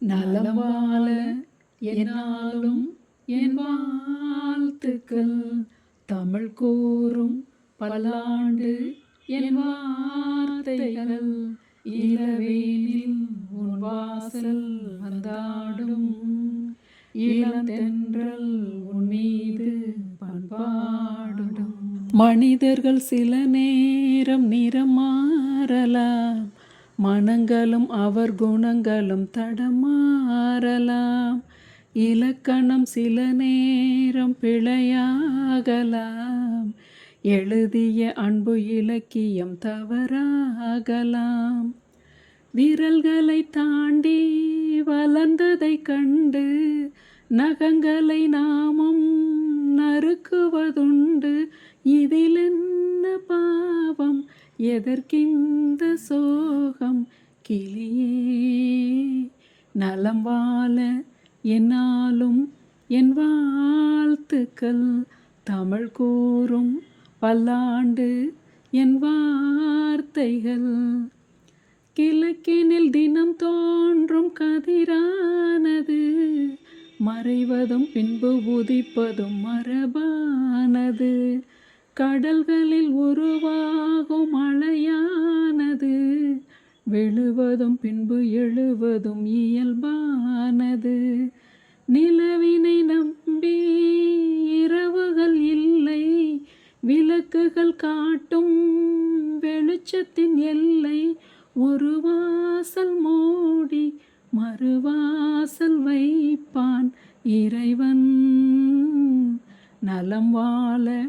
நலம் வாழ என்னாலும் என் வாழ்த்துக்கள். தமிழ் கூறும் பல்லாண்டு என் வார்த்தைகள். இளவேனில் உன் வாசல் வந்தாடும். இளந்தென்றல் உன் மீது பண்பாடும். மனிதர்கள் சில நேரம் நிறம் மாறலாம் மனங்களும் அவர் குணங்களும் தடமாறலாம். இலக்கணம் சில நேரம் பிழையாகலாம். எழுதிய அன்பு இலக்கியம் தவறாகலாம். விரல்களை தாண்டி வளர்ந்ததை கண்டு நகங்களை நாமும் நறுக்குவதுண்டு. இதிலின் எதற்கிந்த சோகம் கிளியே? நலம் வாழ என்னாலும் என் வாழ்த்துக்கள் தமிழ் கூறும் பல்லாண்டு என் வார்த்தைகள். கிழக்கினில் தினம் தோன்றும் கதிரானது மறைவதும் பின்பு உதிப்பதும் மரபானது. கடல்களில் உருவாகும் மழையானது விழுவதும் பின்பு எழுவதும் இயல்பானது. நிலவினை நம்பி இரவுகள் இல்லை விளக்குகள் காட்டும் வெளிச்சத்தின் எல்லை. ஒரு வாசல் மூடி மறுவாசல் வைப்பான் இறைவன். நலம் வாழ